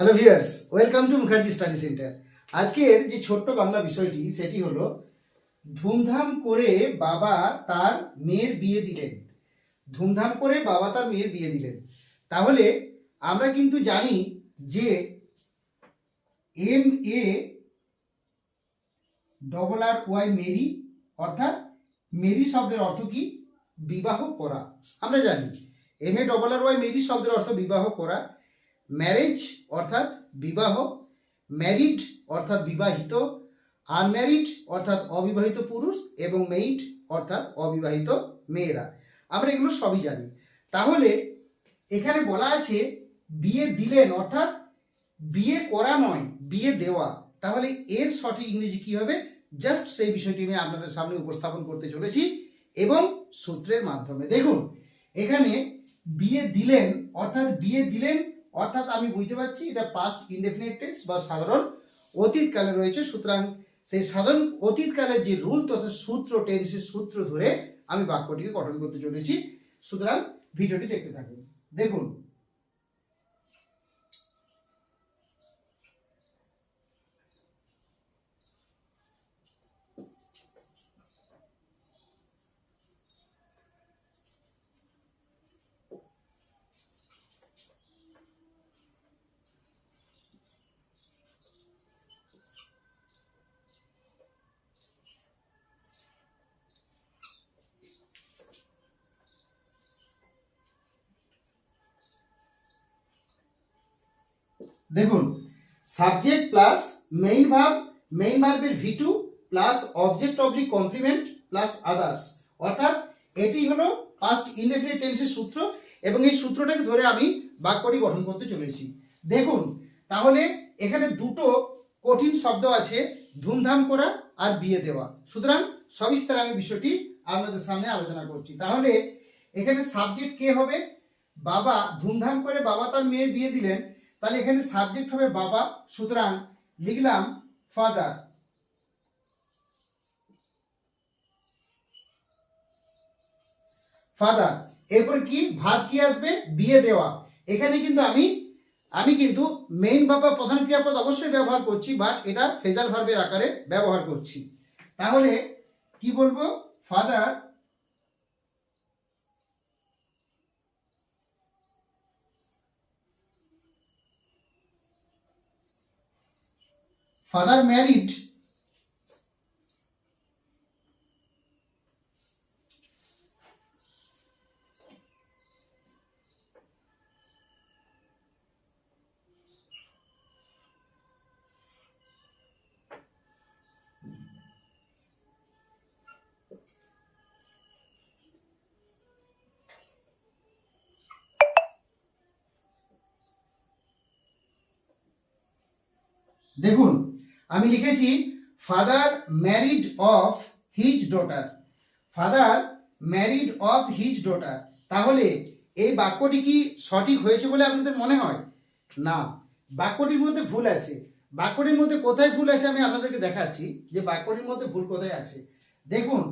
Hello viewers welcome to Mukherjee study centre আজকের যে ছোট্ট বাংলা বিষয়টি, সেটি হলো, ধুমধাম করে বাবা তার মেয়ের বিয়ে দিলেন। ধুমধাম করে বাবা তার মেয়ের বিয়ে দিলেন। তাহলে, আমরা কিন্তু জানি যে M A double R Y marry অর্থাৎ মেরি শব্দের অর্থ কি? বিবাহ করা। আমরা জানি M A double R Y marry শব্দের অর্থ বিবাহ করা। ম্যারেজ অর্থাৎ বিবাহ ম্যারিড অর্থাৎ বিবাহিত আনম্যারিড অর্থাৎ অবিবাহিত পুরুষ এবং মেইড অর্থাৎ অবিবাহিত মেয়েরা। আমরা এগুলো সবই জানি। তাহলে এখানে বলা আছে, বিয়ে দিলেন, অর্থাৎ বিয়ে করা নয়, বিয়ে দেওয়া। তাহলে এর সঠিক ইংরেজি কি হবে? জাস্ট সেই বিষয়টি আমি আপনাদের সামনে উপস্থাপন করতে চলেছি এবং সূত্রের মাধ্যমে। দেখুন, এখানে বিয়ে দিলেন, অর্থাৎ বিয়ে দিলেন অর্থাৎ আমি বুঝতে পারছি এটা পাস্ট ইনডেফিনেট টেন্স বা সাধারণ অতীতকালে রয়েছে, সুতরাং সেই সাধারণ অতীতকালের যে রুল তথা সূত্র টেন্সের সূত্র ধরে আমি বাক্যটিকে গঠন করতে চলেছি। সুতরাং ভিডিওটি দেখতে থাকুন। দেখুন দেখুন subject plus main verb main ভার্বের V two plus object oblique complement plus others অর্থাৎ, এটি হলো পাস্ট ইনডেফিনিট টেন্সের সূত্র এবং এই সূত্রটাকে ধরে আমি বাক্যটি গঠন করতে চলেছি। দেখুন, তাহলে এখানে দুটো কঠিন শব্দ আছে, ধুমধাম করা আর বিয়ে দেওয়া। সুতরাং সবিস্তারে আমি বিষয়টি আপনাদের সামনে আলোচনা করছি। তাহলে, এখানে সাবজেক্ট কে হবে? বাবা ধুমধাম করে বাবা তার মেয়ের বিয়ে দিলেন তাহলে এখানে সাবজেক্ট হবে বাবা, সুতরাং লিখলাম ফাদার ফাদার এরপর কি? ভাত কি আসবে? বিয়ে দেওয়া। এখানে কিন্তু আমি আমি কিন্তু মেইন বাবা প্রধান ক্রিয়াপদ অবশ্যই ব্যবহার করছি বাট এটা ফেজাল ভার্বের আকারে ব্যবহার করছি। তাহলে কি বলব? ফাদার father married দেখুন আমি লিখেছি father married of his daughter father married of his daughter তাহলে এই বাক্যটি কি সঠিক হয়েছে বলে আপনাদের মনে হয়? না। বাক্যটির মধ্যে ভুল আছে। বাক্যটির মধ্যে কোথায় ভুল আছে আমি আপনাদেরকে দেখাচ্ছি, যে বাক্যটির মধ্যে ভুল কোথায় আছে। দেখুন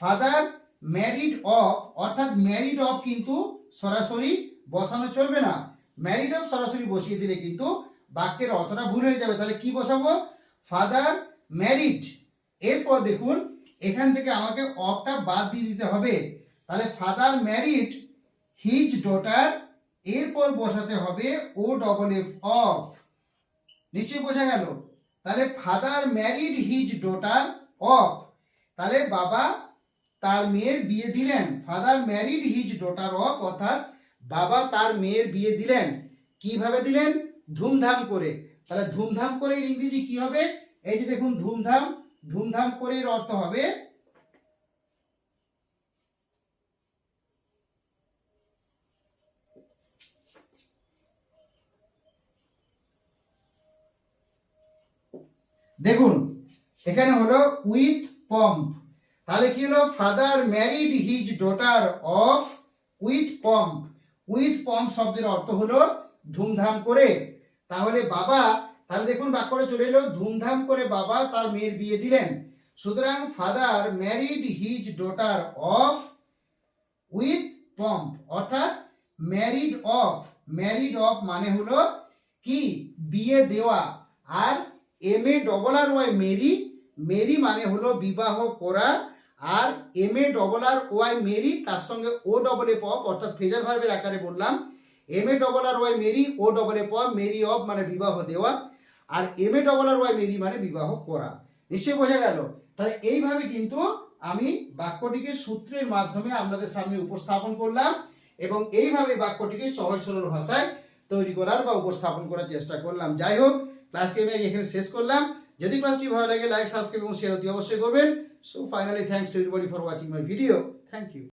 ফাদার ম্যারিড অফ অর্থাৎ ম্যারিড অফ কিন্তু সরাসরি বসানো চলবে না। ম্যারিড অফ সরাসরি বসিয়ে দিলে কিন্তু বাক্যের অর্থটা ভুল হয়ে যাবে। তাহলে কি বসাবো? Father married. এরপর দেখুন, এখান থেকে আমাকে অফটা বাদ দিয়ে দিতে হবে। তাহলে ফাদার ম্যারিড, হিজ ডটার, এরপর বসাতে হবে ও ডবল এফ অফ। নিশ্চয়ই বোঝা গেল? তাহলে father married, his daughter off. তাহলে বাবা তার মেয়ের বিয়ে দিলেন। Father married, his daughter off, অর্থাৎ বাবা তার মেয়ের বিয়ে দিলেন। কীভাবে দিলেন? ধুমধাম করে। তাহলে ধুমধাম করে এর ইংরেজি কি হবে? এই যে দেখুন, ধুমধাম ধুমধাম করে এর অর্থ হবে দেখুন, এখানে হলো উইথ পম্প। তাহলে কি হলো? Father married his daughter off with pomp. With pomp শব্দের অর্থ হলো ধুমধাম করে। তাহলে বাবা, তাহলে দেখুন বাক্যটা চলে এলো, ধুমধাম করে বাবা তার মেয়ের বিয়ে দিলেন। সুতরাং father married his daughter off with pomp অর্থাৎ ম্যারিড অফ ম্যারিড অফ মানে হলো কি? বিয়ে দেওয়া। আর M A double R Y marry marry মানে হলো বিবাহ করা। আর M A double R Y marry তার সঙ্গে ও ডবল এ পপ অর্থাৎ ফেজার ভার্বের আকারে বললাম। M A double R Y marry O double F off marry off মানে বিবাহ দেওয়া, আর M A double R Y marry মানে বিবাহ করা। নিশ্চয়ই বোঝা গেল? তাহলে এইভাবে কিন্তু আমি বাক্যটিকে সূত্রের মাধ্যমে আপনাদের সামনে উপস্থাপন করলাম এবং এইভাবে বাক্যটিকে সহজ সরল ভাষায় তৈরি করার বা উপস্থাপন করার চেষ্টা করলাম। যাই হোক ক্লাসটি আমি এখানে শেষ করলাম। যদি ক্লাসটি ভালো লাগে লাইক সাবস্ক্রাইব এবং শেয়ার অতি অবশ্যই করবেন। So finally thanks to everybody for watching my video thank you